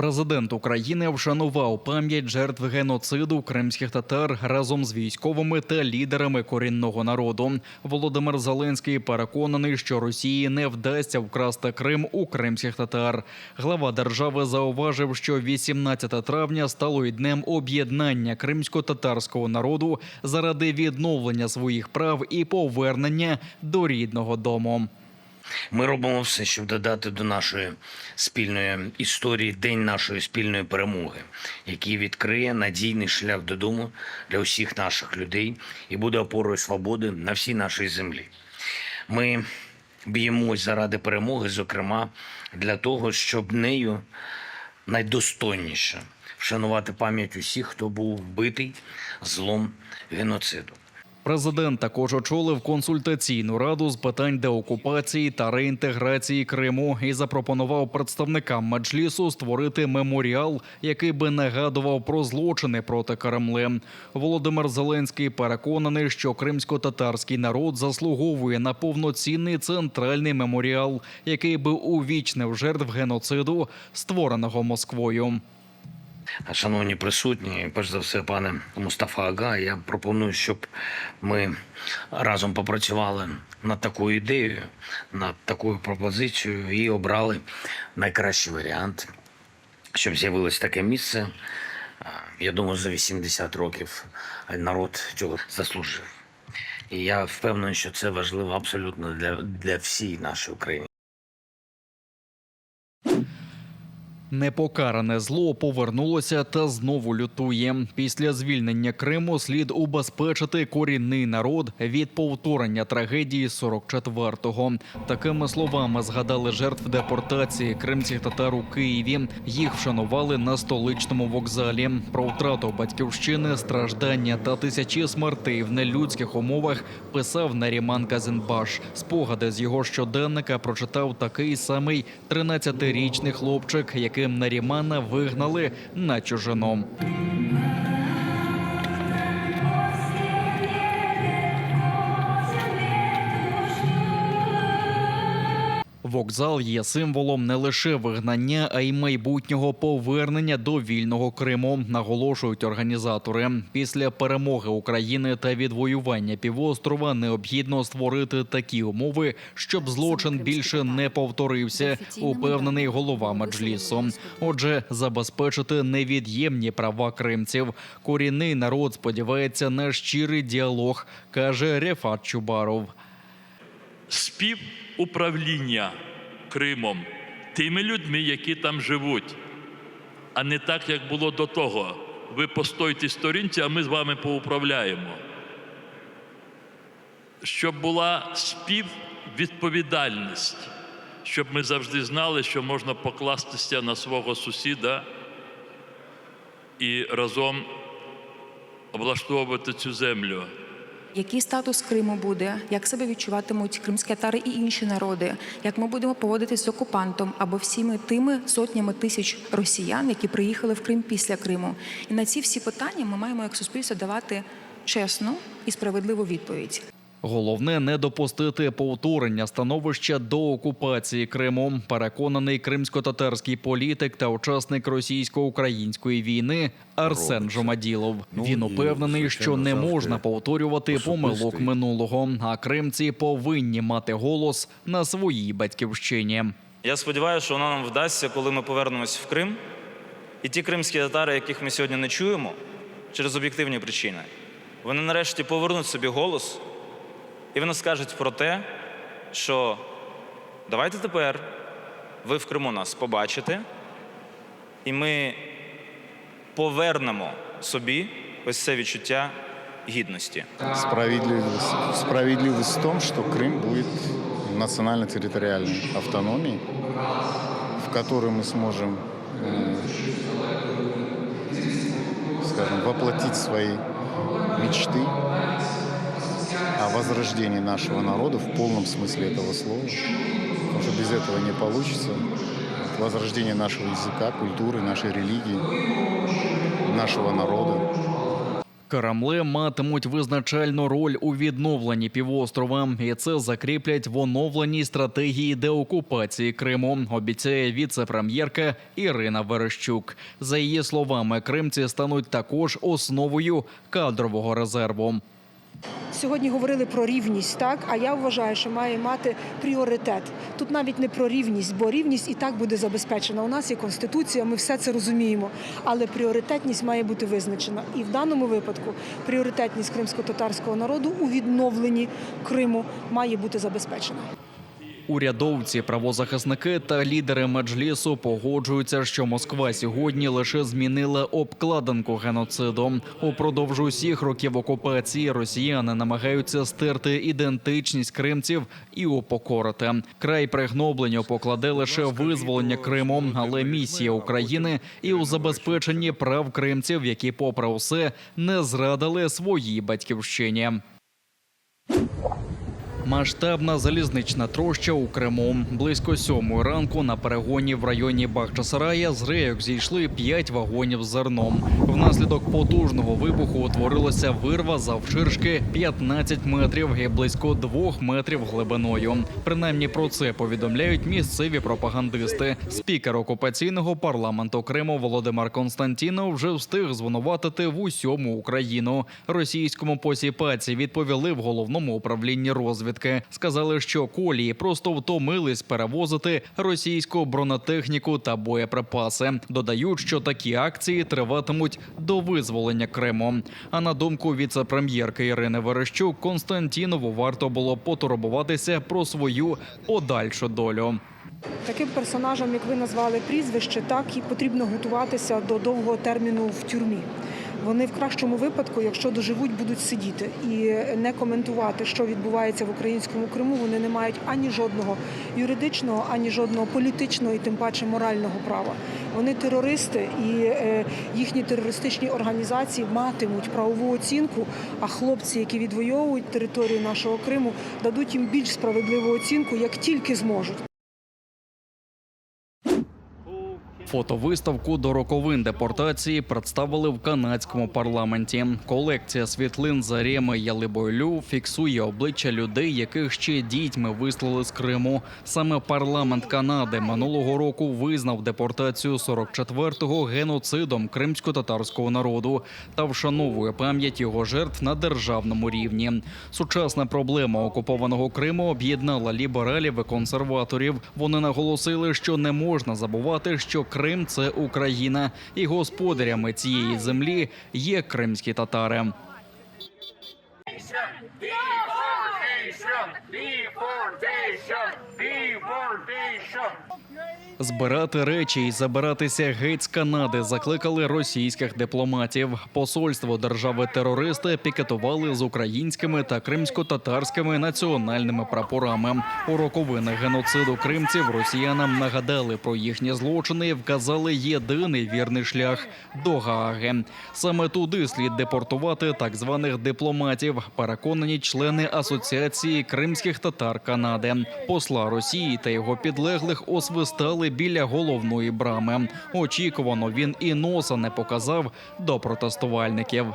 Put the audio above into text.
Президент України вшанував пам'ять жертв геноциду кримських татар разом з військовими та лідерами корінного народу. Володимир Зеленський переконаний, що Росії не вдасться вкрасти Крим у кримських татар. Глава держави зауважив, що 18 травня стало й днем об'єднання кримсько-татарського народу заради відновлення своїх прав і повернення до рідного дому. Ми робимо все, щоб додати до нашої спільної історії день нашої спільної перемоги, який відкриє надійний шлях додому для усіх наших людей і буде опорою свободи на всій нашій землі. Ми б'ємось заради перемоги, зокрема для того, щоб нею найдостойніше вшанувати пам'ять усіх, хто був вбитий злом геноциду. Президент також очолив консультаційну раду з питань деокупації та реінтеграції Криму і запропонував представникам меджлісу створити меморіал, який би нагадував про злочини проти Кремли. Володимир Зеленський переконаний, що кримсько-татарський народ заслуговує на повноцінний центральний меморіал, який би увічнив жертв геноциду, створеного Москвою. Шановні присутні, перш за все, пане Мустафа Ага, я пропоную, щоб ми разом попрацювали над такою ідеєю, над такою пропозицією і обрали найкращий варіант, щоб з'явилось таке місце. Я думаю, за 80 років народ цього заслужив. І я впевнений, що це важливо абсолютно для, для всієї нашої України. Непокаране зло повернулося та знову лютує. Після звільнення Криму слід убезпечити корінний народ від повторення трагедії 44-го. Такими словами згадали жертв депортації кримських татар у Києві. Їх вшанували на столичному вокзалі. Про втрату батьківщини, страждання та тисячі смертей в нелюдських умовах писав Наріман Казенбаш. Спогади з його щоденника прочитав такий самий 13-річний хлопчик, яким Нарімана вигнали на чужину. Вокзал є символом не лише вигнання, а й майбутнього повернення до вільного Криму, наголошують організатори. Після перемоги України та відвоювання півострова необхідно створити такі умови, щоб злочин більше не повторився. Упевнений голова меджлісу. Отже, забезпечити невід'ємні права кримців. Корінний народ сподівається на щирий діалог, каже Рефат Чубаров. Співуправління Кримом тими людьми, які там живуть, а не так, як було до того. Ви постойте сторінці, а ми з вами поуправляємо. Щоб була співвідповідальність, щоб ми завжди знали, що можна покластися на свого сусіда і разом облаштовувати цю землю. Який статус Криму буде, як себе відчуватимуть кримські татари і інші народи, як ми будемо поводитись з окупантом або всіми тими сотнями тисяч росіян, які приїхали в Крим після Криму. І на ці всі питання ми маємо як суспільство давати чесну і справедливу відповідь. Головне не допустити повторення становища до окупації Криму. Переконаний кримсько-татарський політик та учасник російсько-української війни Арсен Жомаділов. Ну, Він упевнений, що не можна повторювати помилок минулого. А кримці повинні мати голос на своїй батьківщині. Я сподіваюся, що воно нам вдасться, коли ми повернемось в Крим. І ті кримські татари, яких ми сьогодні не чуємо через об'єктивні причини, вони нарешті повернуть собі голос, і вони скажуть про те, що давайте тепер ви в Криму нас побачите, і ми повернемо собі ось це відчуття гідності. Справедливость, справедливость в том, что Крым будет национально-территориальной автономией, в которой мы сможем, м, скажем, воплотить свои мечты о возрождении нашего народа в полном смысле этого слова. Потому что без этого не получится. Возрождение нашего языка, культуры, нашей религии, нашего народа. Кремли матимуть визначальну роль у відновленні півострова, і це закріплять в оновленій стратегії деокупації Криму. Обіцяє віце-прем'єрка Ірина Верещук. За її словами, кримці стануть також основою кадрового резерву. Сьогодні говорили про рівність, так а я вважаю, що має мати пріоритет. Тут навіть не про рівність, бо рівність і так буде забезпечена. У нас є конституція, ми все це розуміємо. Але пріоритетність має бути визначена. І в даному випадку пріоритетність кримсько-татарського народу у відновленні Криму має бути забезпечена. Урядовці, правозахисники та лідери меджлісу погоджуються, що Москва сьогодні лише змінила обкладинку геноциду. Упродовж усіх років окупації росіяни намагаються стерти ідентичність кримців і упокорити. Край пригнобленню покладе лише визволення Криму, але місія України і у забезпеченні прав кримців, які, попри усе, не зрадили своїй батьківщині. Масштабна залізнична троща у Криму. Близько сьомої ранку на перегоні в районі Бахчисарая з рейок зійшли п'ять вагонів з зерном. Внаслідок потужного вибуху утворилася вирва завширшки 15 метрів і близько двох метрів глибиною. Принаймні про це повідомляють місцеві пропагандисти. Спікер окупаційного парламенту Криму Володимир Константінов вже встиг звинуватити в усьому Україну. Російському посіпаці відповіли в головному управлінні розвідки. Сказали, що колії просто втомились перевозити російську бронетехніку та боєприпаси. Додають, що такі акції триватимуть до визволення Криму. А на думку віце-прем'єрки Ірини Верещук, Константінову варто було потурбуватися про свою подальшу долю. Таким персонажам, як ви назвали прізвище, так і потрібно готуватися до довгого терміну в тюрмі. Вони в кращому випадку, якщо доживуть, будуть сидіти і не коментувати, що відбувається в українському Криму. Вони не мають ані жодного юридичного, ані жодного політичного і тим паче морального права. Вони терористи, і е, їхні терористичні організації матимуть правову оцінку. А хлопці, які відвоюють територію нашого Криму, дадуть їм більш справедливу оцінку, як тільки зможуть. Фотовиставку до роковин депортації представили в канадському парламенті. Колекція світлин Зареми Ялибойлю фіксує обличчя людей, яких ще дітьми вислали з Криму. Саме парламент Канади минулого року визнав депортацію 44-го геноцидом кримсько-татарського народу та вшановує пам'ять його жертв на державному рівні. Сучасна проблема окупованого Криму об'єднала лібералів і консерваторів. Вони наголосили, що не можна забувати, що Крим це Україна, і господарями цієї землі є кримські татари. Збирати речі і забиратися геть з Канади закликали російських дипломатів. Посольство держави-терориста пікетували з українськими та кримсько-татарськими національними прапорами. У роковини геноциду кримців росіянам нагадали про їхні злочини і вказали єдиний вірний шлях до Гааги. Саме туди слід депортувати так званих дипломатів. Переконані члени асоціації кримських татар Канади. Посла Росії та його підлеглих освистали біля головної брами. Очікувано він і носа не показав до протестувальників.